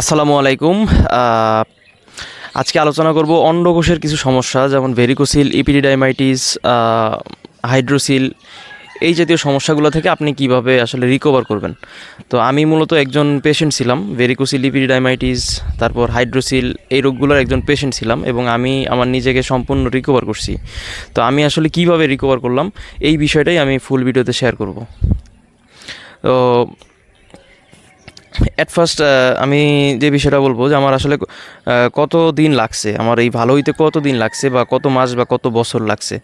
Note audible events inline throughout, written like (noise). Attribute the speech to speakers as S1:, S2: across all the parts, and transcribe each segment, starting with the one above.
S1: আসসালামু আলাইকুম। আজকে আলোচনা করব অন্ডকোষের কিছু সমস্যা, যেমন ভেরিকোসিল, ইপিডিডাইমাইটিস হাইড্রোসিল। এই জাতীয় সমস্যাগুলো থেকে আপনি কীভাবে আসলে রিকভার করবেন? তো আমি মূলত একজন পেশেন্ট ছিলাম, ভেরিকোসিল, ইপিডিডাইমাইটিস, তারপর হাইড্রোসিল, এই রোগগুলোর একজন পেশেন্ট ছিলাম এবং আমি আমার নিজেকে সম্পূর্ণ রিকভার করছি। তো আমি আসলে কীভাবে রিকভার করলাম, এই বিষয়টাই আমি ফুল ভিডিওতে শেয়ার করব। তো অ্যাট ফার্স্ট আমি যে বিষয়টা বলব যে আমার আসলে কত দিন লাগছে, আমার এই ভালো হইতে কত দিন লাগছে বা কত মাস বা কত বছর লাগছে।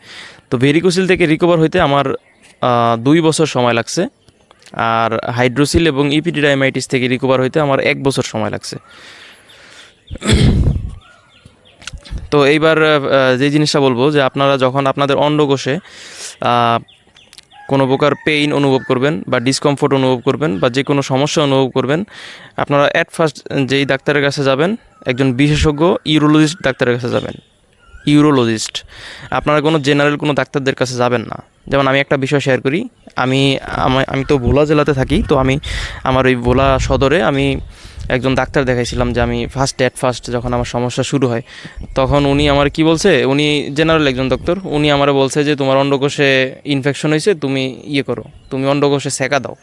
S1: তো ভেরিকোসিল থেকে রিকভার হইতে আমার দুই বছর সময় লাগছে। আর হাইড্রোসিল এবং ইপিডিডাইমাইটিস থেকে রিকভার হইতে আমার এক বছর সময় লাগছে। তো এইবার যে জিনিসটা বলব যে আপনারা যখন আপনাদের অন্ডকোষে কোনো প্রকার পেইন অনুভব করবেন বা ডিসকমফোর্ট অনুভব করবেন বা যে কোনো সমস্যা অনুভব করবেন, আপনারা অ্যাট ফার্স্ট যেই ডাক্তারের কাছে যাবেন, একজন বিশেষজ্ঞ ইউরোলজিস্ট ডাক্তারের কাছে যাবেন। ইউরোলজিস্ট আপনারা কোনো জেনারেল কোনো ডাক্তারদের কাছে যাবেন না। যেমন আমি একটা বিষয় শেয়ার করি, আমি, আমা- তো ভোলা জেলাতে থাকি, তো আমি আমার ওই ভোলা সদরে আমি একজন ডাক্তার দেখাইছিলাম যে আমি ফার্স্ট অ্যাট ফার্স্ট যখন আমার সমস্যা শুরু হয়, তখন উনি আমার কি বলছে? উনি জেনারেল একজন ডক্টর উনি আমার বলছে যে তোমার অন্ডকোষে ইনফেকশন হয়েছে তুমি ইয়ে করো, তুমি অন্ডকোষে সেকা দাও।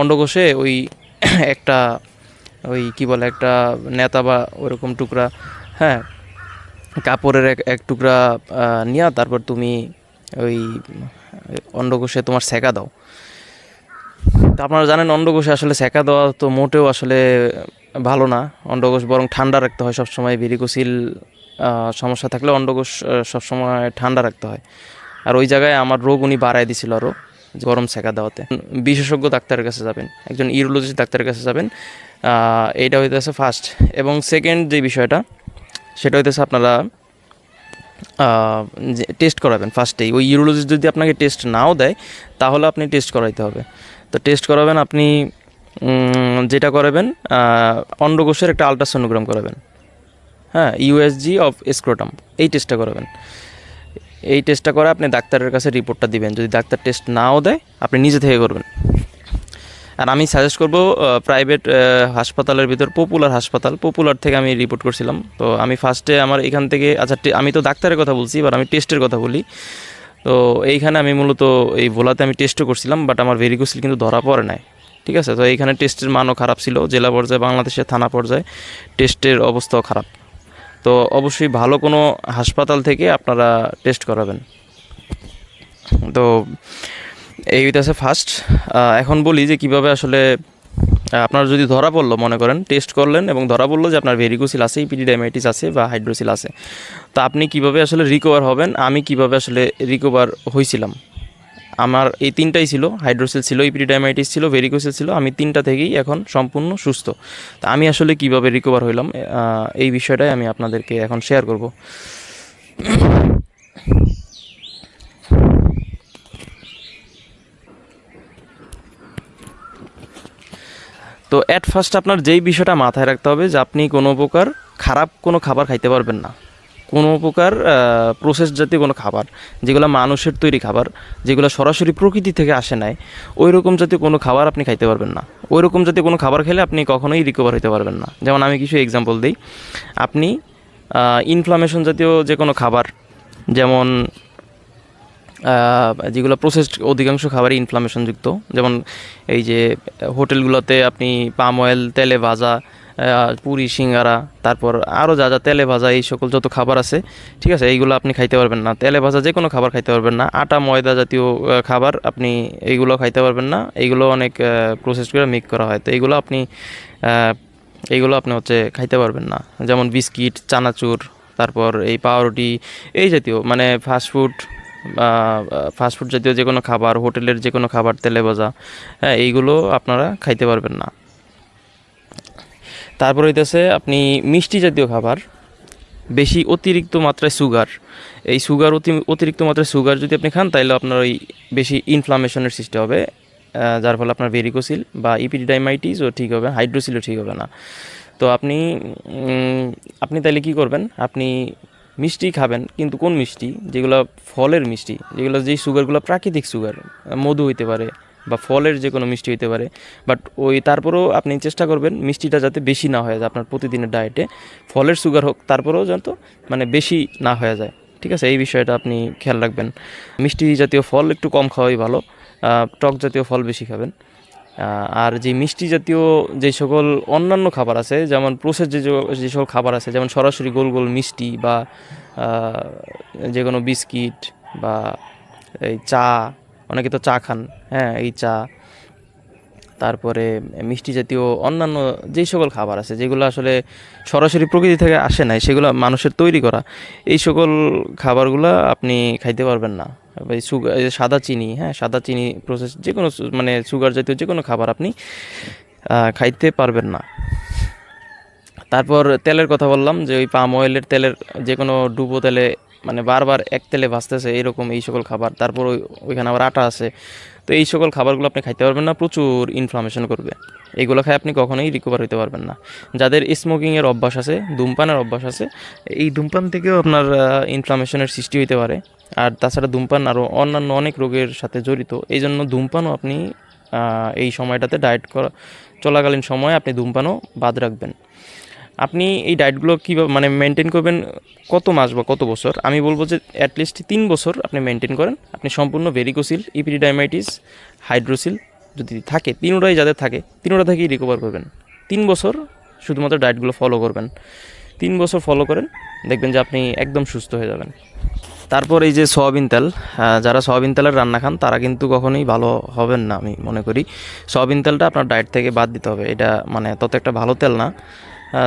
S1: অন্ডকোষে ওই (coughs) একটা, ওই কি বলে, একটা নেতা বা ওরকম টুকরা হ্যাঁ কাপড়ের এক এক টুকরা নিয়া, তারপর তুমি ওই অন্ডকোষে তোমার সেকা দাও। আপনারা জানেন অন্ডকোষে আসলে সেকা দেওয়া তো মোটেও আসলে ভালো না। অন্ডকোষ বরং ঠান্ডা রাখতে হয় সবসময় ভেরিকোসিল সমস্যা থাকলে অন্ডকোষ সবসময় ঠান্ডা রাখতে হয়। আর ওই জায়গায় আমার রোগ উনি বাড়ায় দিছিল আরও গরম সেকা দেওয়াতে। বিশেষজ্ঞ ডাক্তারের কাছে যাবেন, একজন ইউরোলজিস্ট ডাক্তারের কাছে যাবেন এইটা হইতেছে ফার্স্ট এবং সেকেন্ড যে বিষয়টা, সেটা হইতেছে আপনারা টেস্ট করাবেন ফার্স্টেই ওই ইউরোলজিস্ট যদি আপনাকে টেস্ট নাও দেয়, তাহলে আপনি টেস্ট করাইতে হবে। তো টেস্ট করাবেন আপনি যেটা করাবেন অন্ডকোষের একটা আলট্রাসোনোগ্রাম করাবেন। হ্যাঁ ইউএসজি অফ স্ক্রোটাম এই টেস্টটা করাবেন। এই টেস্টটা করে আপনি ডাক্তারের কাছে রিপোর্টটা দিবেন। যদি ডাক্তার টেস্ট নাও দেয়, আপনি নিজে থেকে করবেন। আর আমি সাজেস্ট করব প্রাইভেট হাসপাতালের ভিতর পপুলার হাসপাতাল। পপুলার থেকে আমি রিপোর্ট করছিলাম। তো আমি ফার্স্টে আমার এখান থেকে আচ্ছা আমি তো ডাক্তারের কথা বলছি এবার আমি টেস্টের কথা বলি। তো এইখানে আমি মূলত এই ভোলাতে আমি টেস্টও করছিলাম বাট আমার ভেরিকোসিল কিন্তু ধরা পড়ে নাই, ঠিক আছে? তো এইখানে টেস্টের মানও খারাপ ছিল, জেলা পর্যায়ে, বাংলাদেশের থানা পর্যায়ে টেস্টের অবস্থাও খারাপ। তো অবশ্যই ভালো কোনো হাসপাতাল থেকে আপনারা টেস্ট করাবেন। তো এই হইতেছে ফার্স্ট এখন বলি যে কীভাবে আসলে আপনার যদি ধরা পড়ল, মনে করেন টেস্ট করলেন এবং ধরা পড়ল যে আপনার ভেরিকোসিল আছে ইপিডিডাইমাইটিস আছে বা হাইড্রোসিল আছে, তো আপনি কীভাবে আসলে রিকভার হবেন? আমি কীভাবে আসলে রিকভার হয়েছিলাম আমার এই তিনটাই ছিল হাইড্রোসিল ছিল ইপিডিডাইমাইটিস ছিল ভেরিকোসিল ছিল, আমি তিনটা থেকেই এখন সম্পূর্ণ সুস্থ। তা আমি আসলে কীভাবে রিকভার হইলাম? এই বিষয়টাই আমি আপনাদেরকে এখন শেয়ার করব। তো অ্যাট ফার্স্ট আপনার যেই বিষয়টা মাথায় রাখতে হবে যে আপনি কোনো প্রকার খারাপ কোনো খাবার খাইতে পারবেন না। কোনো প্রকার প্রসেস জাতীয় কোনো খাবার, যেগুলো মানুষের তৈরি খাবার, যেগুলো সরাসরি প্রকৃতি থেকে আসে নাই ওই রকম জাতীয় কোনো খাবার আপনি খাইতে পারবেন না। ওই রকম জাতীয় কোনো খাবার খেলে আপনি কখনোই রিকভার হতে পারবেন না। যেমন আমি কিছু এক্সাম্পল দিই। আপনি ইনফ্লামেশন জাতীয় যে কোনো খাবার, যেমন যেগুলো প্রসেসড অধিকাংশ খাবারই ইনফ্লামেশনযুক্ত যেমন এই যে, হোটেলগুলোতে আপনি পাম অয়েল তেলে ভাজা পুরি, সিঙ্গারা, তারপর আরও যা যা তেলে ভাজা, এই সকল যত খাবার আছে, ঠিক আছে, এইগুলো আপনি খাইতে পারবেন না। তেলে ভাজা যে কোনো খাবার খাইতে পারবেন না। আটা, ময়দা জাতীয় খাবার আপনি এইগুলো খাইতে পারবেন না। এইগুলো অনেক প্রসেস করে মিক্স করা হয়। তো এইগুলো আপনি এইগুলো আপনি হচ্ছে খাইতে পারবেন না। যেমন বিস্কিট, চানাচুর, তারপর এই পাউরুটি এই জাতীয় মানে ফাস্টফুড ফাস্টফুড জাতীয় যে কোনো খাবার, হোটেলের যে কোনো খাবার, তেলে ভাজা হ্যাঁ এইগুলো আপনারা খাইতে পারবেন না। তারপর হইতেছে আপনি মিষ্টি জাতীয় খাবার, বেশি অতিরিক্ত মাত্রায় সুগার এই সুগার অতি, অতিরিক্ত মাত্রায় সুগার যদি আপনি খান তাহলে আপনার ওই বেশি ইনফ্লামেশনের সৃষ্টি হবে যার ফলে আপনার ভেরিকোসিল বা ইপিডিডাইমাইটিসও ঠিক হবে হাইড্রোসিলও ঠিক হবে না। তো আপনি আপনি তাহলে কি করবেন? আপনি মিষ্টি খাবেন, কিন্তু কোন মিষ্টি? যেগুলো ফলের মিষ্টি, যেগুলো যেই সুগারগুলো প্রাকৃতিক সুগার, মধু হইতে পারে বা ফলের যে কোনো মিষ্টি হতে পারে। বাট ওই তারপরেও আপনি চেষ্টা করবেন মিষ্টিটা যাতে বেশি না হয়ে যায় আপনার প্রতিদিনের ডায়েটে ফলের সুগার হোক, তারপরেও যাতে মানে বেশি না হয়ে যায়। ঠিক আছে? এই বিষয়টা আপনি খেয়াল রাখবেন। মিষ্টি জাতীয় ফল একটু কম খাওয়াই ভালো। টক জাতীয় ফল বেশি খাবেন। আর যে মিষ্টি জাতীয় যে সকল অন্যান্য খাবার আছে, যেমন প্রসেস যে যে- সকল খাবার আছে, যেমন সরাসরি গোল গোল মিষ্টি বা যে কোনো বিস্কিট বা এই চা, অনেকে তো চা খান হ্যাঁ এই চা। তারপরে মিষ্টি জাতীয় অন্যান্য যেই সকল খাবার আছে, যেগুলো আসলে সরাসরি প্রকৃতি থেকে আসে নাই, সেগুলো মানুষের তৈরি করা, এই সকল খাবারগুলো আপনি খাইতে পারবেন না। সুগার সাদা চিনি হ্যাঁ সাদা চিনি প্রসেস যে কোনো মানে সুগার জাতীয় যে কোনো খাবার আপনি খাইতে পারবেন না। তারপর তেলের কথা বললাম যে ওই পাম অয়েলের তেলের যে কোনো ডুবো তেলে মানে বারবার এক তেলে ভাসতেছে এরকম এই সকল খাবার। তারপর ওই, ওইখানে আবার আটা আছে। তো এই সকল খাবারগুলো আপনি খাইতে পারবেন না, প্রচুর ইনফ্লামেশন করবে। এগুলো খাই আপনি কখনোই রিকভার হতে পারবেন না। যাদের স্মোকিংয়ের অভ্যাস আছে ধূমপানের অভ্যাস আছে, এই ধূমপান থেকেও আপনার ইনফ্লামেশনের সৃষ্টি হতে পারে। আর তাছাড়া ধূমপান আরও অন্যান্য অনেক রোগের সাথে জড়িত। এই জন্য ধূমপানও আপনি এই সময়টাতে ডায়েট করা, চলাকালীন সময়ে আপনি ধূমপানও বাদ রাখবেন। আপনি এই ডায়েটগুলো কীভাবে মানে মেনটেন করবেন কত মাস বা কত বছর? আমি বলব যে অ্যাটলিস্ট তিন বছর আপনি মেনটেন করেন। আপনি সম্পূর্ণ ভেরিকোসিল ইপিডিডাইমাইটিস হাইড্রোসিল যদি থাকে, তিনোটাই যাদের থাকে, তিনোটা থেকেই রিকভার করবেন। তিন বছর শুধুমাত্র ডায়েটগুলো ফলো করবেন। তিন বছর ফলো করেন, দেখবেন যে আপনি একদম সুস্থ হয়ে যাবেন। তারপর এই যে সয়াবিন তেল যারা সয়াবিন তেলের রান্না খান, তারা কিন্তু কখনোই ভালো হবেন না, আমি মনে করি। সয়াবিন তেলটা আপনার ডায়েট থেকে বাদ দিতে হবে। এটা মানে তত একটা ভালো তেল না।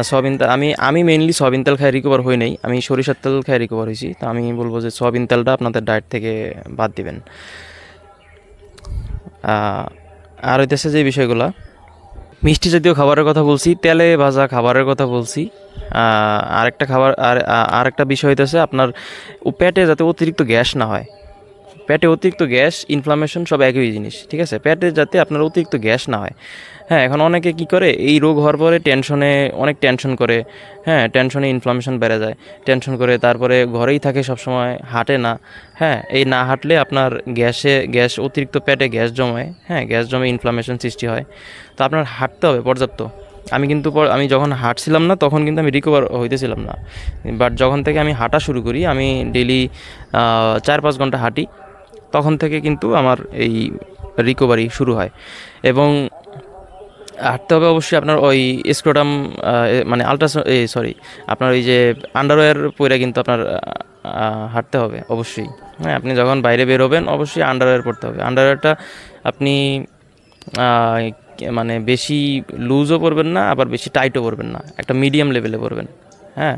S1: সয়াবিন তেল আমি আমি মেইনলি সয়াবিন তেল খাই রিকভার হই নাই। আমি সরিষার তেল খাই রিকভার হয়েছি তো আমি বলব যে সয়াবিন তেলটা আপনাদের ডায়েট থেকে বাদ দিবেন। আর হইতেছে যে বিষয়গুলো। মিষ্টি জাতীয় খাবারের কথা বলছি, তেলে ভাজা খাবারের কথা বলছি। আরেকটা খাবার আর আরেকটা বিষয় হইতেছে আপনার পেটে যাতে অতিরিক্ত গ্যাস না হয়। পেটে অতিরিক্ত গ্যাস ইনফ্লামেশন সব একই জিনিস, ঠিক আছে? পেটে যাতে আপনার অতিরিক্ত গ্যাস না হয়। হ্যাঁ এখন অনেকে কি করে, এই রোগ হওয়ার পরে টেনশনে অনেক টেনশন করে হ্যাঁ টেনশনে ইনফ্লামেশন বেড়ে যায়। টেনশন করে তারপরে ঘরেই থাকে সবসময়, হাঁটে না। হ্যাঁ এই না হাঁটলে আপনার গ্যাসে, গ্যাস, অতিরিক্ত পেটে গ্যাস জমায় হ্যাঁ গ্যাস জমে ইনফ্লামেশন সৃষ্টি হয়। তো আপনার হাঁটতে হবে পর্যাপ্ত। আমি কিন্তু আমি যখন হাঁটছিলাম না, তখন কিন্তু আমি রিকভার হইতেছিলাম না। বাট যখন থেকে আমি হাঁটা শুরু করি, আমি ডেলি চার পাঁচ ঘণ্টা হাঁটি। তখন থেকে কিন্তু আমার এই রিকভারি শুরু হয়। এবং হাঁটতে হবে অবশ্যই আপনার ওই স্ক্রোটাম মানে আলট্রাস এই সরি আপনার ওই যে আন্ডারওয়্যার পরে কিন্তু আপনার হাঁটতে হবে অবশ্যই। হ্যাঁ আপনি যখন বাইরে বেরোবেন অবশ্যই আন্ডারওয়্যার পরতে হবে। আন্ডারওয়্যারটা আপনি মানে বেশি লুজও পরবেন না, আবার বেশি টাইটও পরবেন না। একটা মিডিয়াম লেভেলে পরবেন। হ্যাঁ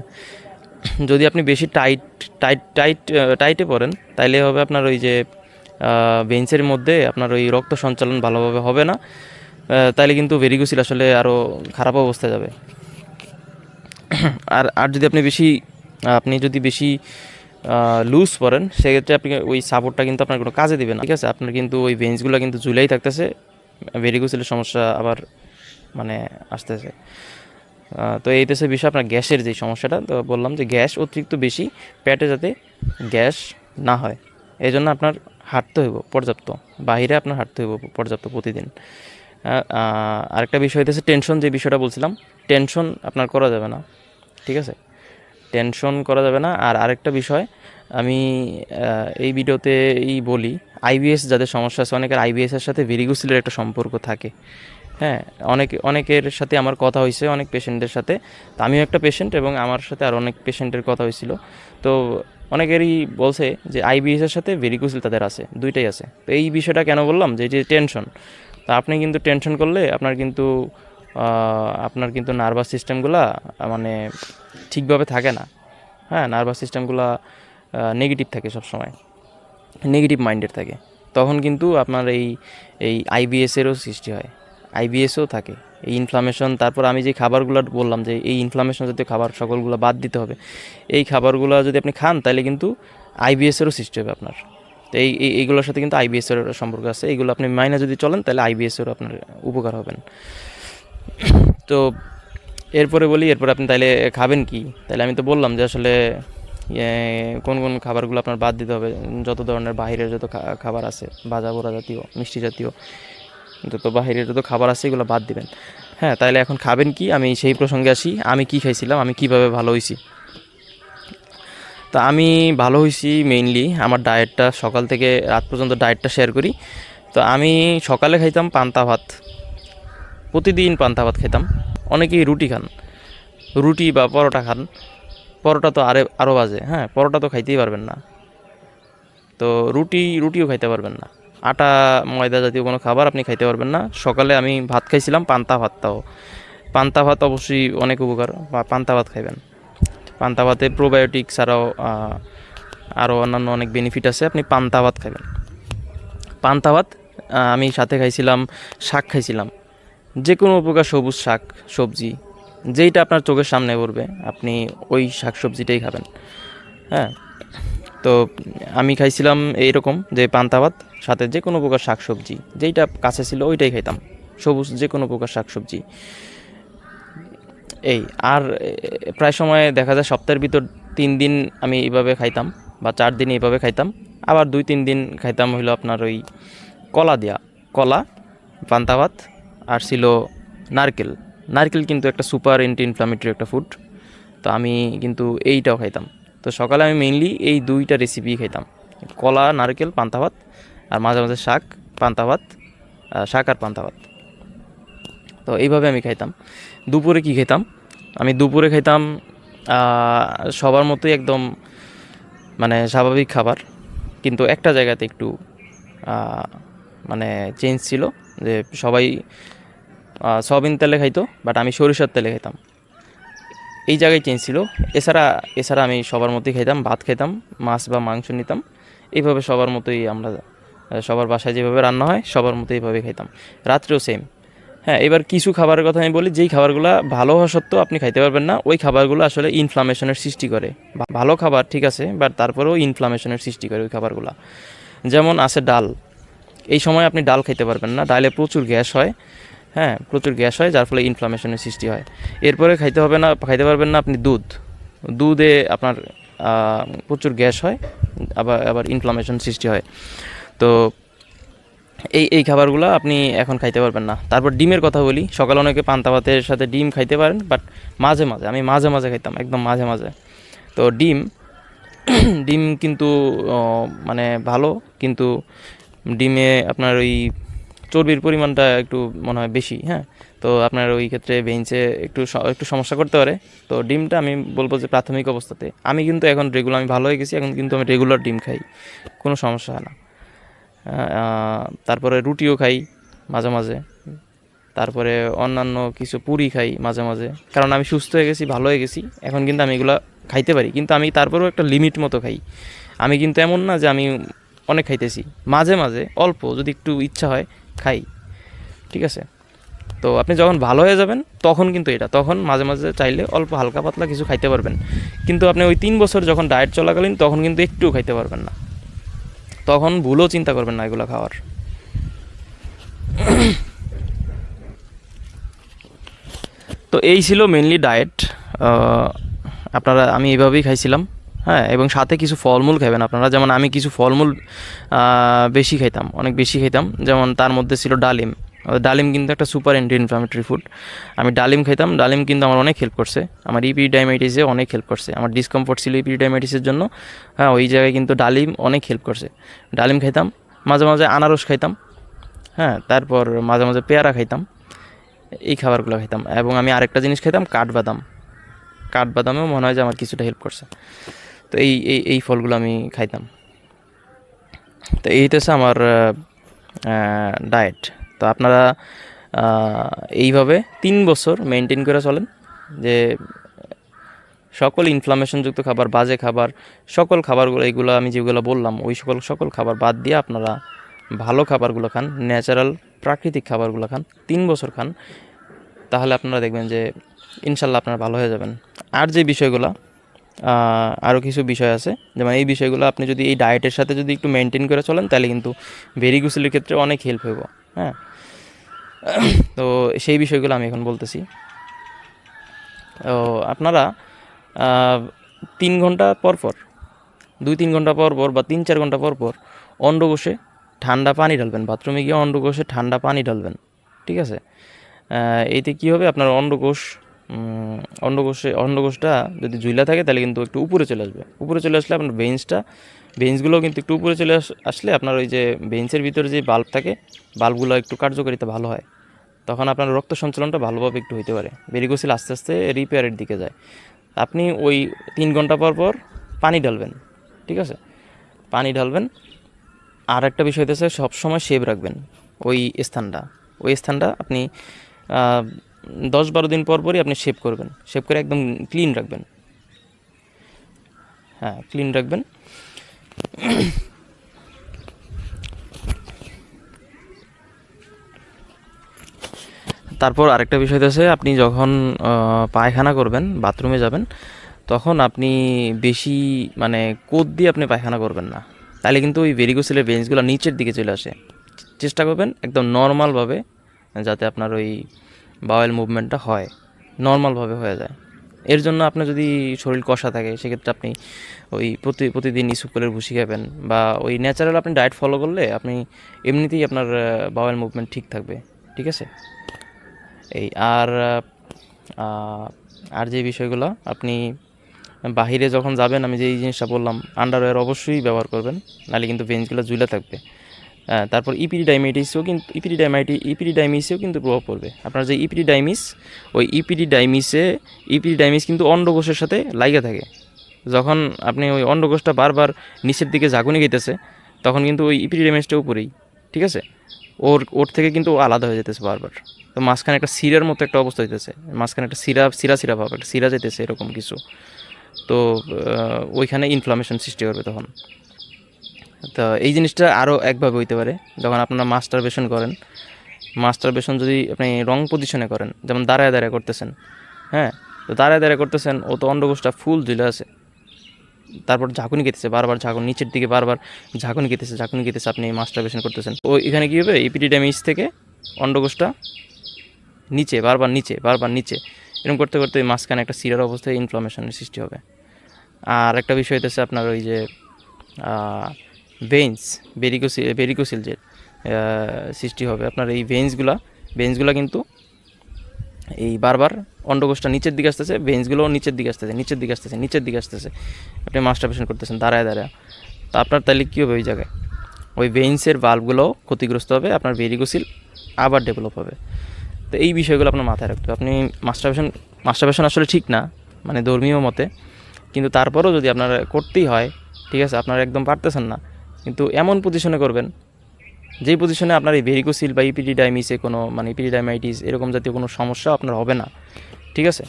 S1: যদি আপনি বেশি টাইট টাইট টাইট টাইটে পরেন, তাইলে হবে আপনার ওই যে বেঞ্চের মধ্যে আপনার ওই রক্ত সঞ্চালন ভালোভাবে হবে না। তাইলে কিন্তু ভেরিগোসিল আসলে আরও খারাপ অবস্থায় যাবে। আর আর যদি আপনি বেশি, আপনি যদি বেশি লুজ পড়েন, সেক্ষেত্রে আপনি ওই সাপোর্টটা কিন্তু আপনার কোনো কাজে দিবে না। ঠিক আছে? আপনার কিন্তু ওই বেঞ্চগুলো কিন্তু ঝুলেই থাকতেছে। ভেরিগোসিলের সমস্যা আবার মানে আসতেছে। তো এইতেছে বিষয় আপনার গ্যাসের যে সমস্যাটা। তো বললাম যে গ্যাস অতিরিক্ত বেশি, পেটে যাতে গ্যাস না হয়। এই জন্য আপনার হাঁটতে হইব, পর্যাপ্ত। বাইরে আপনার হাঁটতে হইব, পর্যাপ্ত প্রতিদিন। আরেকটা বিষয় হইতেছে টেনশন যে বিষয়টা বলছিলাম টেনশন আপনার করা যাবে না, ঠিক আছে? টেনশন করা যাবে না। আর আরেকটা বিষয়, আমি এই ভিডিওতে এই বলি আইবিএস যাদের সমস্যা আছে, অনেকের আইবিএসের সাথে ভেরিগুসিলের একটা সম্পর্ক থাকে। হ্যাঁ অনেক, অনেকের সাথে আমার কথা হয়েছে অনেক পেশেন্টের সাথে। আমিও একটা পেশেন্ট এবং আমার সাথে আর অনেক পেশেন্টের কথা হয়েছিল তো অনেকেরই বলছে যে আইবিএসের সাথে ভেরিকুসিল তাদের আছে, দুইটাই আছে। তো এই বিষয়টা কেন বললাম যে যে টেনশন তা আপনি কিন্তু টেনশন করলে আপনার কিন্তু আপনার কিন্তু নার্ভাস সিস্টেমগুলা মানে ঠিকভাবে থাকে না। হ্যাঁ নার্ভাস সিস্টেমগুলা নেগেটিভ থাকে সবসময়। নেগেটিভ মাইন্ডের থাকে। তখন কিন্তু আপনার এই এই আইবিএসেরও সৃষ্টি হয়। আইবিএসও থাকে। এই ইনফ্লামেশন তারপর আমি যে খাবারগুলো বললাম যে এই ইনফ্লামেশন জাতীয় খাবার সকলগুলো বাদ দিতে হবে। এই খাবারগুলো যদি আপনি খান, তাহলে কিন্তু আইবিএসেরও সৃষ্টি হবে আপনার। তো এই, এই- এইগুলোর সাথে কিন্তু আইবিএসের সম্পর্ক আছে। এইগুলো আপনি মাইনে যদি চলেন, তাহলে আইবিএসেরও আপনার উপকার হবেন। তো এরপরে বলি, এরপরে আপনি তাহলে খাবেন কি? তাহলে আমি তো বললাম যে আসলে কোন কোন খাবারগুলো আপনার বাদ দিতে হবে। যত ধরনের বাইরের যত খাবার আছে, ভাজা পোড়া জাতীয়, মিষ্টি জাতীয় যত বাহিরের যত খাবার আছে এগুলো বাদ দিবেন। হ্যাঁ তাহলে এখন খাবেন কি? আমি সেই প্রসঙ্গে আসি। আমি কি খাইছিলাম? আমি কীভাবে ভালো হয়েছি তা আমি ভালো হয়েছি মেইনলি আমার ডায়েটটা সকাল থেকে রাত পর্যন্ত ডায়েটটা শেয়ার করি। তো আমি সকালে খাইতাম পান্তা ভাত। প্রতিদিন পান্তা ভাত খেতাম অনেকেই রুটি খান। রুটি বা পরোটা খান। পরোটা তো আরে আরও বাজে। হ্যাঁ পরোটা তো খাইতেই পারবেন না। তো রুটি, রুটিও খাইতে পারবেন না। আটা ময়দা জাতীয় কোনো খাবার আপনি খাইতে পারবেন না। সকালে আমি ভাত খাইছিলাম, পান্তা ভাতটাও। পান্তা ভাত অবশ্যই অনেক উপকার পান্তা ভাত খাইবেন। পান্তা ভাতে প্রোবায়োটিক ছাড়াও আরও অন্যান্য অনেক বেনিফিট আছে, আপনি পান্তা ভাত খাবেন পান্তা ভাত আমি সাথে খাইছিলাম, শাক খাইছিলাম। যে কোনো প্রকার সবুজ শাক, সবজি, যেইটা আপনার চোখের সামনে পড়বে, আপনি ওই শাক সবজিটাই খাবেন। হ্যাঁ? তো আমি খাইছিলাম এইরকম যে পান্তা ভাত, সাথে যে কোনো প্রকার শাক সবজি যেইটা কাছে ছিল ওইটাই খাইতাম, সবুজ যে কোনো প্রকার শাক সবজি এই, আর প্রায় সময় দেখা যায় সপ্তাহের ভিতর তিন দিন আমি এইভাবে খাইতাম, বা চার দিন এইভাবে খাইতাম, আবার দুই তিন দিন খাইতাম হইল আপনার ওই কলা দেয়া, কলা, পান্তা ভাত, আর ছিল নারকেল। নারকেল কিন্তু একটা সুপার এন্টি ইনফ্লামেটরি একটা ফুড তো আমি কিন্তু এইটাও খাইতাম। তো সকালে আমি মেইনলি এই দুইটা রেসিপি খাইতাম। কলা, নারকেল, পান্তা ভাত, আর মাঝে মাঝে শাক, পান্তা ভাত শাক আর পান্তা ভাত। তো এইভাবে আমি খাইতাম। দুপুরে কি খেতাম আমি দুপুরে খাইতাম সবার মতোই একদম মানে স্বাভাবিক খাবার। কিন্তু একটা জায়গাতে একটু মানে চেঞ্জ ছিল যে সবাই সয়াবিন তেলে খাইতো বাট আমি সরিষার তেলে খাইতাম। এই জায়গায় চেঞ্জ ছিল। এছাড়া এছাড়া আমি সবার মতোই খাইতাম, ভাত খাইতাম, মাছ বা মাংস নিতাম। এইভাবে সবার মতোই আমরা সবার বাসায় যেভাবে রান্না হয়, সবার মতো এইভাবে খাইতাম। রাত্রেও সেম হ্যাঁ এবার কিছু খাবারের কথা আমি বলি, যেই খাবারগুলো ভালো হওয়া সত্ত্বেও আপনি খাইতে পারবেন না, ওই খাবারগুলো আসলে ইনফ্লামেশনের সৃষ্টি করে। ভালো খাবার ঠিক আছে বাট তারপরেও ইনফ্লামেশনের সৃষ্টি করে ওই খাবারগুলো। যেমন আছে ডাল। এই সময় আপনি ডাল খাইতে পারবেন না, ডালে প্রচুর গ্যাস হয়। হ্যাঁ প্রচুর গ্যাস হয়, যার ফলে ইনফ্লামেশনের সৃষ্টি হয়। এরপরে খাইতে হবে না, খাইতে পারবেন না আপনি দুধ। দুধে আপনার প্রচুর গ্যাস হয়, আবার আবার ইনফ্লামেশন সৃষ্টি হয়। তো এই এই খাবারগুলো আপনি এখন খাইতে পারবেন না। তারপর ডিমের কথা বলি, সকালে অনেকে পান্তা ভাতের সাথে ডিম খাইতে পারেন বাট মাঝে মাঝে, আমি মাঝে মাঝে খাইতাম, একদম মাঝে মাঝে। তো ডিম ডিম কিন্তু মানে ভালো, কিন্তু ডিমে আপনার ওই চর্বির পরিমাণটা একটু মনে হয় বেশি হ্যাঁ? তো আপনার ওই ক্ষেত্রে বেঞ্চে একটু একটু সমস্যা করতে পারে। তো ডিমটা আমি বলব যে প্রাথমিক অবস্থাতে। আমি কিন্তু এখন রেগুলার আমি ভালো হয়ে গেছি, এখন কিন্তু আমি রেগুলার ডিম খাই। কোনো সমস্যা হয় না। তারপরে রুটিও খাই মাঝে মাঝে। তারপরে অন্যান্য কিছু পুরি খাই মাঝে মাঝে। কারণ আমি সুস্থ হয়ে গেছি, ভালো হয়ে গেছি, এখন কিন্তু আমি এগুলো খাইতে পারি। কিন্তু আমি তারপরেও একটা লিমিট মতো খাই। আমি কিন্তু এমন না যে আমি অনেক খাইতেছি। মাঝে মাঝে, অল্প, যদি একটু ইচ্ছা হয় খাই, ঠিক আছে? তো আপনি যখন ভালো হয়ে যাবেন, তখন কিন্তু এটা, তখন মাঝে মাঝে চাইলে অল্প হালকা পাতলা কিছু খাইতে পারবেন। কিন্তু আপনি ওই তিন বছর যখন ডায়েট চলাকালীন, তখন কিন্তু একটুও খাইতে পারবেন না। তখন ভুলও চিন্তা করবেন না এগুলো খাওয়ার। তো এই ছিল মেনলি ডায়েট আপনারা, আমি এইভাবেই খাইছিলাম। হ্যাঁ এবং সাথে কিছু ফলমূল খাবেন আপনারা। যেমন আমি কিছু ফলমূল বেশি খাইতাম, অনেক বেশি খাইতাম। যেমন তার মধ্যে ছিল ডালিম। ডালিম কিন্তু একটা সুপার অ্যান্টি ইনফ্লামেটরি ফুড আমি ডালিম খাইতাম। ডালিম কিন্তু আমার অনেক হেল্প করছে। আমার ইপি ডায়াবেটিসে অনেক হেল্প করছে। আমার ডিসকমফোর্ট ছিল ইপি ডায়াবেটিসের জন্য। হ্যাঁ ওই জায়গায় কিন্তু ডালিম অনেক হেল্প করছে। ডালিম খাইতাম। মাঝে মাঝে আনারস খাইতাম। হ্যাঁ তারপর মাঝে মাঝে পেয়ারা খাইতাম। এই খাবারগুলো খাইতাম। এবং আমি আরেকটা জিনিস খাইতাম, কাঠবাদাম। কাঠবাদামেও মনে হয় যে আমার কিছুটা হেল্প করছে। তো এই এই এই ফলগুলো আমি খাইতাম। তো এই হচ্ছে আমার ডায়েট তো আপনারা এইভাবে তিন বছর মেনটেন করে চলেন যে সকল ইনফ্লামেশনযুক্ত খাবার, বাজে খাবার, সকল খাবারগুলো, এইগুলো আমি যেগুলো বললাম, ওই সকল সকল খাবার বাদ দিয়ে আপনারা ভালো খাবারগুলো খান ন্যাচারাল প্রাকৃতিক খাবারগুলো খান, তিন বছর খান, তাহলে আপনারা দেখবেন যে ইনশাল্লাহ আপনারা ভালো হয়ে যাবেন। আর যে বিষয়গুলো আরও কিছু বিষয় আছে। যেমন এই বিষয়গুলো আপনি যদি এই ডায়েটের সাথে যদি একটু মেনটেন করে চলেন, তাহলে কিন্তু ভেরিগুসিলের ক্ষেত্রে অনেক হেল্প হইব হ্যাঁ? তো সেই বিষয়গুলো আমি এখন বলতেছি। তো আপনারা তিন ঘণ্টা পর পর, দুই তিন ঘণ্টা পর পর বা তিন চার ঘণ্টা পর পর অন্ড বসে ঠান্ডা পানি ঢালবেন। বাথরুমে গিয়ে অন্ডকোষে ঠান্ডা পানি ঢালবেন, ঠিক আছে? এতে কী হবে? আপনার অন্ডকোষ অন্ডকোষে অন্ডকোষটা যদি ঝুলা থাকে, তাহলে কিন্তু একটু উপরে চলে আসবে। উপরে চলে আসলে আপনার বেঞ্চটা বেঞ্চগুলো কিন্তু একটু উপরে চলে আস- আসলে আপনার ওই যে বেঞ্চের ভিতরে যে বাল্ব থাকে বাল্বগুলো একটু কার্যকারিতা ভালো হয়। তখন আপনার রক্ত সঞ্চালনটা ভালোভাবে একটু হইতে পারে। বেরিগোসিল আস্তে আস্তে রিপেয়ারের দিকে যায়। আপনি ওই তিন ঘণ্টা পর পর পানি ঢালবেন, ঠিক আছে? পানি ঢালবেন। আর একটা বিষয় হতেছে সবসময় শেভ রাখবেন ওই স্থানটা। ওই স্থানটা আপনি দশ বারো দিন পর পরই আপনি শেভ করবেন। শেভ করে একদম ক্লিন রাখবেন। হ্যাঁ ক্লিন রাখবেন। তারপর আরেকটা বিষয় আছে আপনি যখন পায়খানা করবেন, বাথরুমে যাবেন, তখন আপনি বেশি মানে কোদ দিয়ে আপনি পায়খানা করবেন না। তাহলে কিন্তু ওই ভেরিগোসিলের বেঞ্চগুলো নিচের দিকে চলে আসে। চেষ্টা করবেন একদম নর্মালভাবে যাতে আপনার ওই বাওয়েল মুভমেন্টটা হয় নর্মালভাবে হয়ে যায়। এর জন্য আপনার যদি শরীর কষা থাকে, সেক্ষেত্রে আপনি ওই প্রতি, প্রতিদিন ইসুকলের ভুসি খাবেন বা ওই ন্যাচারাল আপনি ডায়েট ফলো করলে আপনি এমনিতেই আপনার বাওয়েল মুভমেন্ট ঠিক থাকবে, ঠিক আছে? এই আর আর যে বিষয়গুলো আপনি বাহিরে যখন যাবেন, আমি যে এই জিনিসটা বললাম আন্ডারওয়্যার অবশ্যই ব্যবহার করবেন, নাহলে কিন্তু বেঞ্চগুলো ঝুলে থাকবে। হ্যাঁ, তারপর ইপিডিডাইমাইটিসও কিন্তু ইপিডিডাইমাইটি ইপিডিডাইমিসেও কিন্তু প্রভাব পড়বে। আপনার যে ইপিডি ইপিডিডাইমিস ওই ইপিডিডাইমিসে ইপিডিডাইমিস কিন্তু অন্ডকোষের সাথে লাইগা থাকে। যখন আপনি ওই অন্ডকোষটা বারবার নিচের দিকে ঝাঁকুনি গেতেছে তখন কিন্তু ওই ইপিডি ইপিডিডাইমিসটা উপরেই ঠিক আছে? ওর ওর থেকে কিন্তু আলাদা হয়ে যেতেছে বারবার। তো মাঝখানে একটা সিরার মতো একটা অবস্থা হইতেছে। মাঝখানে একটা সিরা সিরা সিরা ভাব একটা সিরা যেতেছে এরকম কিছু। তো ওইখানে ইনফ্লামেশন সৃষ্টি করবে তখন। তো এই জিনিসটা আরও একভাবে হইতে পারে। যখন আপনারা মাস্টার বেশন করেন মাস্টার বেশন যদি আপনি রং পজিশনে করেন, যেমন দাঁড়ায় দাঁড়ায় করতেছেন হ্যাঁ? তো দাঁড়ায় দাঁড়ায় করতেছেন, ও তো অন্ডকোষটা ফুল ঝুলে আছে। তারপর ঝাঁকুনি খেতেছে, বারবার ঝাঁকুন, নিচের দিকে বারবার ঝাঁকুনি খেতেছে ঝাঁকুনি খেতেছে আপনি মাস্টার বেশন করতেছেন। ও এখানে কী হবে? ইপিডিডামিস থেকে অন্ডকোষটা নিচে, বারবার নিচে বারবার নিচে। এরকম করতে করতে ওই মাঝখানে একটা সিরার অবস্থায় ইনফ্লামেশনের সৃষ্টি হবে। আর একটা বিষয় হতেছে আপনার ওই যে ভেন্স বেরিকোসিল বেরিকোসিল যে সৃষ্টি হবে। আপনার এই ভেন্সগুলা ভেন্সগুলা কিন্তু এই বারবার অন্ডকোষটা নিচের দিকে আসতেছে ভেন্সগুলোও নিচের দিকে আসতেছে, নিচের দিকে আসতেছে, নিচের দিকে আসতেছে। আপনি মাস্টারবেশন করতেছেন, দাঁড়ায় দাঁড়ায়। তা আপনার তাহলে কী হবে ওই জায়গায়? ওই ভেন্সের বাল্বগুলোও ক্ষতিগ্রস্ত হবে, আপনার ভেরিকোসিল আবার ডেভেলপ হবে। তো এই বিষয়গুলো আপনার মাথায় রাখতে হবে। আপনি মাস্টারবেশন মাস্টারবেশন আসলে ঠিক না মানে ধর্মীয় মতে, কিন্তু তারপরেও যদি আপনার করতেই হয়, ঠিক আছে, আপনারা একদম পারতেছেন না কিন্তু এমন পজিশনে করবেন, যেই পজিশনে আপনার এই ভেরিকোসিল বা ইপিডিডাইমিসে কোনো মানে ইপিডিডাইমাইটিস এরকম জাতীয় কোনো সমস্যা আপনার হবে না, ঠিক আছে?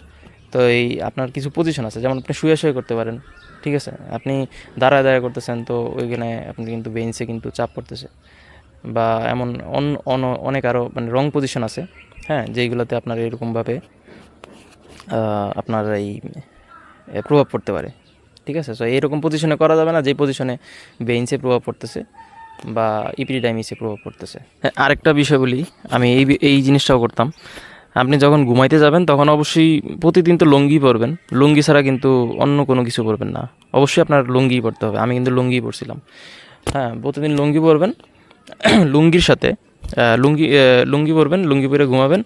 S1: তো এই আপনার কিছু পজিশন আছে, যেমন আপনি শুয়ে শুয়ে করতে পারেন, ঠিক আছে? আপনি দাঁড়ায় দাঁড়ায় করতেছেন, তো ওইখানে আপনি কিন্তু বেঞ্চে কিন্তু চাপ পড়তেছে। বা এমন অন, অন- অনেক আরও মানে রং পজিশন আছে হ্যাঁ? যেইগুলোতে আপনার এরকমভাবে আপনার এই প্রভাব পড়তে পারে। ঠিক আছে? সো এইরকম পজিশনে করা যাবে না, যে পজিশনে বেঞ্চে প্রভাব পড়তেছে বা ইপিডিডাইমিসে প্রভাব পড়তেছে। হ্যাঁ আরেকটা বিষয় বলি, আমি এই এই জিনিসটাও করতাম। আপনি যখন ঘুমাইতে যাবেন, তখন অবশ্যই প্রতিদিন তো লুঙ্গি পরবেন। লুঙ্গি ছাড়া কিন্তু অন্য কোনো কিছু পরবেন না। অবশ্যই আপনার লুঙ্গি পরতে হবে। আমি কিন্তু লুঙ্গি পরছিলাম। হ্যাঁ প্রতিদিন লুঙ্গি পরবেন। (clears throat) লুঙ্গির সাথে লুঙ্গি লুঙ্গি পরবেন, লুঙ্গি পরে ঘুমাবেন।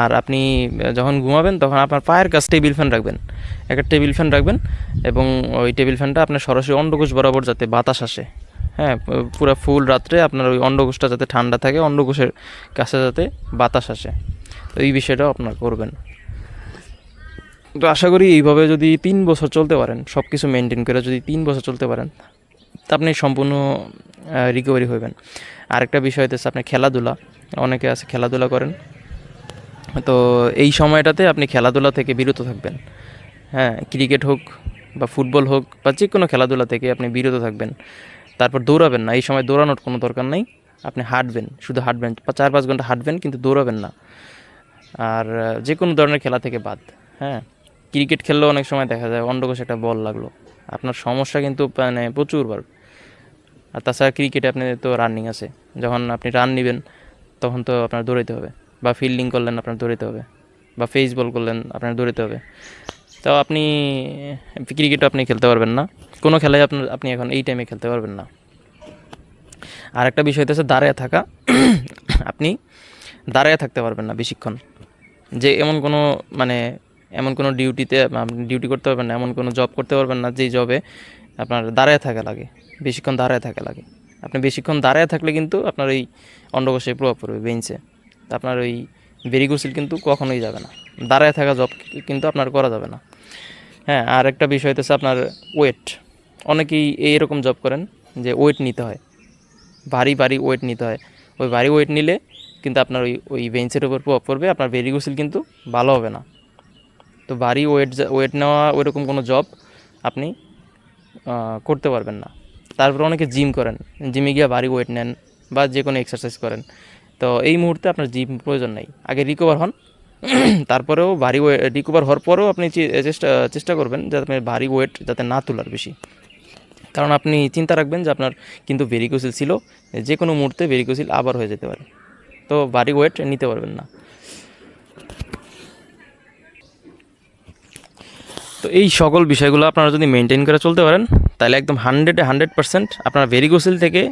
S1: আর আপনি যখন ঘুমাবেন তখন আপনার পায়ের কাছে টেবিল ফ্যান রাখবেন। একটা টেবিল ফ্যান রাখবেন এবং ওই টেবিল ফ্যানটা আপনার সরাসরি অন্ডকোষ বরাবর যাতে বাতাস আসে। হ্যাঁ পুরো ফুল রাত্রে আপনার ওই অন্ডকোষটা যাতে ঠান্ডা থাকে, অন্ডকোষের কাছে যাতে বাতাস আসে। তো এই বিষয়টাও আপনার করবেন। তো আশা করি এইভাবে যদি তিন বছর চলতে পারেন সব কিছু মেনটেন করে যদি তিন বছর চলতে পারেন, তা আপনি সম্পূর্ণ রিকভারি হবেন আরেকটা বিষয় হচ্ছে আপনার খেলাধুলা, অনেকে আছে খেলাধুলা করেন। তো এই সময়টাতে আপনি খেলাধুলা থেকে বিরত থাকবেন। হ্যাঁ ক্রিকেট হোক বা ফুটবল হোক বা যে কোনো খেলাধুলা থেকে আপনি বিরত থাকবেন। তারপর দৌড়াবেন না, এই সময় দৌড়ানোর কোনো দরকার নেই। আপনি হাঁটবেন, শুধু হাঁটবেন চার পাঁচ ঘণ্টা হাঁটবেন কিন্তু দৌড়াবেন না। আর যে কোনো ধরনের খেলা থেকে বাদ হ্যাঁ। ক্রিকেট খেললেও অনেক সময় দেখা যায় অন্ডকোষে একটা বল লাগল। আপনার সমস্যা কিন্তু মানে প্রচুর বাড়বে আর তাছাড়া ক্রিকেটে আপনি তো রানিং আছে। যখন আপনি রান নেবেন, তখন তো আপনার দৌড়াইতে হবে। বা ফিল্ডিং করলেন, আপনার দৌড়াইতে হবে। বা ফেস বল করলেন, আপনার দৌড়াইতে হবে। তো আপনি ক্রিকেটও আপনি খেলতে পারবেন না। কোনো খেলায় আপনার, আপনি এখন এই টাইমে খেলতে পারবেন না। আর একটা বিষয় হচ্ছে দাঁড়ায় থাকা। (coughs) আপনি দাঁড়ায় থাকতে পারবেন না বেশিক্ষণ। যে এমন কোনো মানে এমন কোনো ডিউটিতে আপনি ডিউটি করতে পারবেন না, এমন কোনো জব করতে পারবেন না যেই জবে আপনার দাঁড়ায় থাকা লাগে। বেশিক্ষণ দাঁড়ায় থাকা লাগে। আপনি বেশিক্ষণ দাঁড়ায় থাকলে কিন্তু আপনার ওই অন্ডকোষে প্রভাব পড়বে বেঞ্চে আপনার ওই ভেরিগোসিল কিন্তু কখনোই যাবে না। দাঁড়ায় থাকা জব কিন্তু আপনার করা যাবে না। হ্যাঁ আর একটা বিষয় হচ্ছে আপনার ওয়েট অনেকেই এইরকম জব করেন যে ওয়েট নিতে হয়। ভারী ভারী ওয়েট নিতে হয়। ওই ভারী ওয়েট নিলে কিন্তু আপনার ওই ওই বেঞ্চের উপর প্রভাব পড়বে আপনার ভেরিগোসিল কিন্তু ভালো হবে না। তো ভারী ওয়েট ওয়েট নেওয়া ওইরকম কোনো জব আপনি করতে পারবেন না। তারপর অনেকে জিম করেন। জিমে গিয়ে ভারী ওয়েট নেন বা যে কোনো এক্সারসাইজ করেন। তো এই মুহূর্তে আপনার জিম প্রয়োজন নেই। আগে রিকভার হন। (clears throat) তারপরেও ভারী ওয়েট রিকভার হওয়ার পরেও আপনি চেষ্টা চেষ্টা করবেন যাতে আপনি ভারী ওয়েট যাতে না তোলার বেশি। কারণ আপনি চিন্তা রাখবেন যে আপনার কিন্তু ভেরিকোসিল ছিল যে কোনো মুহূর্তে ভেরিকোসিল আবার হয়ে যেতে পারে। তো ভারী ওয়েট নিতে পারবেন না। তো এই সকল বিষয়গুলো আপনারা যদি মেনটেন করে চলতে পারেন, তাহলে একদম হান্ড্রেডে হান্ড্রেড পার্সেন্ট আপনার ভেরিকোসিল থেকে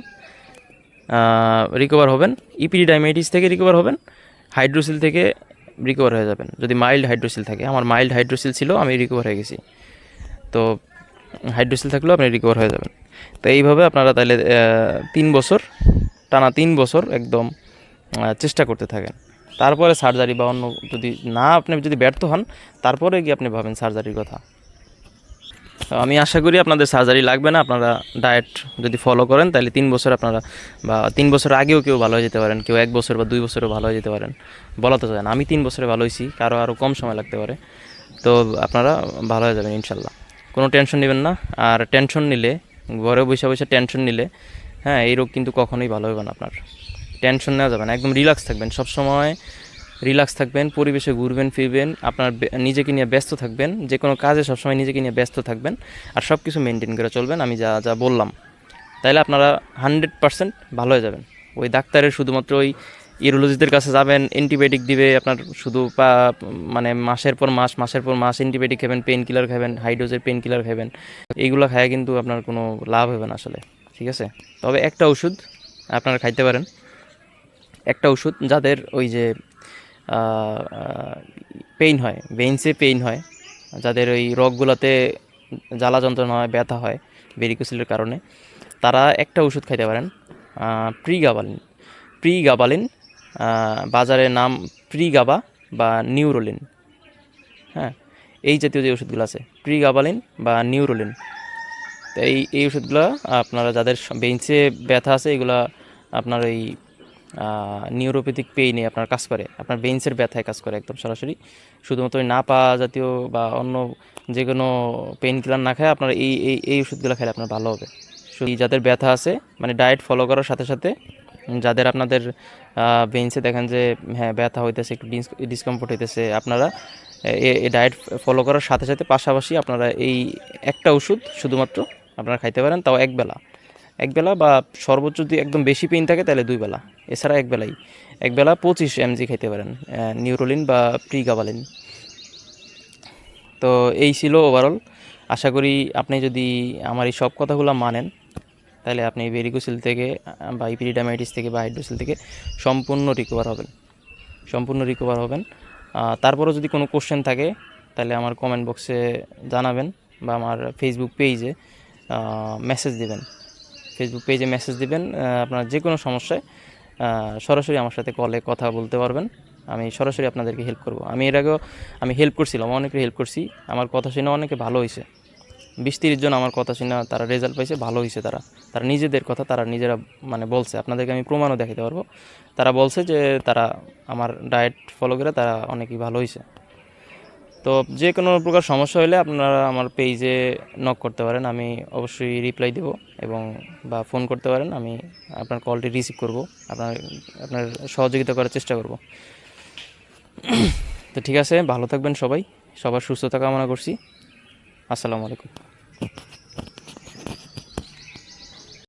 S1: রিকভার হবেন। ইপিডি ডায়াবেটিস থেকে রিকভার হবেন। হাইড্রোসিল থেকে রিকভার হয়ে যাবেন। যদি মাইল্ড হাইড্রোসিল থাকে। আমার মাইল্ড হাইড্রোসিল ছিল, আমি রিকভার হয়ে গেছি। তো হাইড্রোসিল থাকলেও আপনি রিকভার হয়ে যাবেন। তো এইভাবে আপনারা তাহলে তিন বছর, টানা তিন বছর একদম চেষ্টা করতে থাকেন। তারপরে সার্জারি বা অন্য যদি না আপনি যদি ব্যর্থ হন, তারপরে গিয়ে আপনি ভাবেন সার্জারির কথা। আমি আশা করি আপনাদের সার্জারি লাগবে না। আপনারা ডায়েট যদি ফলো করেন, তাহলে তিন বছর আপনারা বা তিন বছর আগেও কেউ ভালো হয়ে যেতে পারেন, কেউ এক বছর বা দুই বছরও ভালো হয়ে যেতে পারেন। বলা তো যায় আমি তিন বছরে ভালো হয়েছি, কারও আরও কম সময় লাগতে পারে। তো আপনারা ভালো হয়ে যাবেন ইনশাল্লাহ। কোনো টেনশন নেবেন না, আর টেনশন নিলে, ঘরে বসে বসে টেনশন নিলে হ্যাঁ এই রোগ কিন্তু কখনোই ভালো হবে না আপনার। টেনশন নেওয়া যাবে না, একদম রিল্যাক্স থাকবেন। সবসময় রিল্যাক্স থাকবেন, পরিবেশে ঘুরবেন, ফিরবেন, আপনার নিজেকে নিয়ে ব্যস্ত থাকবেন যে কোনো কাজে সবসময় নিজেকে নিয়ে ব্যস্ত থাকবেন আর সব কিছু মেনটেন করে চলবেন, আমি যা যা বললাম। তাইলে আপনারা হান্ড্রেড পার্সেন্ট ভালো হয়ে যাবেন। ওই ডাক্তারের শুধুমাত্র ওই ইউরোলজিদের কাছে যাবেন, অ্যান্টিবায়োটিক দিবে, আপনার শুধু পা মানে মাসের পর মাস, মাসের পর মাস অ্যান্টিবায়োটিক খাবেন পেন কিলার খাবেন হাইডোজের পেন কিলার খাবেন, এইগুলো খায় কিন্তু আপনার কোনো লাভ হবে না আসলে, ঠিক আছে? তবে একটা ওষুধ আপনারা খাইতে পারেন। একটা ওষুধ যাদের ওই যে পেইন হয় ভেইনসে পেইন হয়, যাদের ওই রোগগুলোতে জ্বালা যন্ত্রণা হয়, ব্যথা হয় ভেরিকোসিলের কারণে, তারা একটা ওষুধ খাইতে পারেন প্রি গাবালিন প্রি গাবালিন বাজারের নাম প্রি গাবা বা নিউরোলিন হ্যাঁ এই জাতীয় যে ওষুধগুলো আছে প্রি গাবালিন বা নিউরোলিন তো এই এই ওষুধগুলো আপনারা যাদের বেঞ্চে ব্যথা আছে, এগুলা আপনার ওই নিউরোপ্যাথিক পেইনে আপনার কাজ করে, আপনার বেঞ্চের ব্যথায় কাজ করে একদম সরাসরি। শুধুমাত্র না পা জাতীয় বা অন্য যে কোনো পেইন কিলার না খায়, আপনার এই এই এই ওষুধগুলো খেলে আপনার ভালো হবে। শুধু যাদের ব্যথা আছে মানে ডায়েট ফলো করার সাথে সাথে যাদের আপনাদের বেঞ্চে দেখেন যে হ্যাঁ ব্যথা হইতেছে, একটু ডিসকমফোর্ট হইতেছে, আপনারা এই ডায়েট ফলো করার সাথে সাথে পাশাপাশি আপনারা এই একটা ওষুধ শুধুমাত্র আপনারা খাইতে পারেন, তাও একবেলা। একবেলা বা সর্বোচ্চ যদি একদম বেশি পেইন থাকে, তাহলে দুই বেলা এছাড়া এক বেলাই, এক বেলা পঁচিশ এমজি খাইতে পারেন নিউরোলিন বা প্রিগাবালিন তো এই ছিল ওভারঅল আশা করি আপনি যদি আমার এই সব কথাগুলো মানেন, তাহলে আপনি ভেরিকোসিল থেকে বা ইপিডিডামাইটিস থেকে বা হাইড্রোসিল থেকে সম্পূর্ণ রিকভার হবেন। সম্পূর্ণ রিকভার হবেন। তারপরেও যদি কোনো কোশ্চেন থাকে, তাহলে আমার কমেন্ট বক্সে জানাবেন বা আমার ফেসবুক পেজে মেসেজ দিবেন। ফেসবুক পেজে মেসেজ দিবেন আপনার যে কোনো সমস্যায়। সরাসরি আমার সাথে কলে কথা বলতে পারবেন। আমি সরাসরি আপনাদেরকে হেল্প করব। আমি এর আগেও, আমি হেল্প করছিলাম অনেকে হেল্প করছি। আমার কথা শুনে অনেকে ভালো হয়েছে বিশ তিরিশ জন আমার কথা শুনে তারা রেজাল্ট পাইছে, ভালো হয়েছে তারা। তারা নিজেদের কথা তারা নিজেরা মানে বলছে। আপনাদেরকে আমি প্রমাণও দেখাতে পারব। তারা বলছে যে তারা আমার ডায়েট ফলো করে তারা অনেকই ভালো হয়েছে তো যে কোনো প্রকার সমস্যা হলে আপনারা আমার পেজে নক করতে পারেন, আমি অবশ্যই রিপ্লাই দেব এবং বা ফোন করতে পারেন, আমি আপনার কলটি রিসিভ করব, আপনার আপনার সহযোগিতা করার চেষ্টা করব। তো ঠিক আছে, ভালো থাকবেন সবাই, সবার সুস্থতা কামনা করছি। আসসালামু আলাইকুম।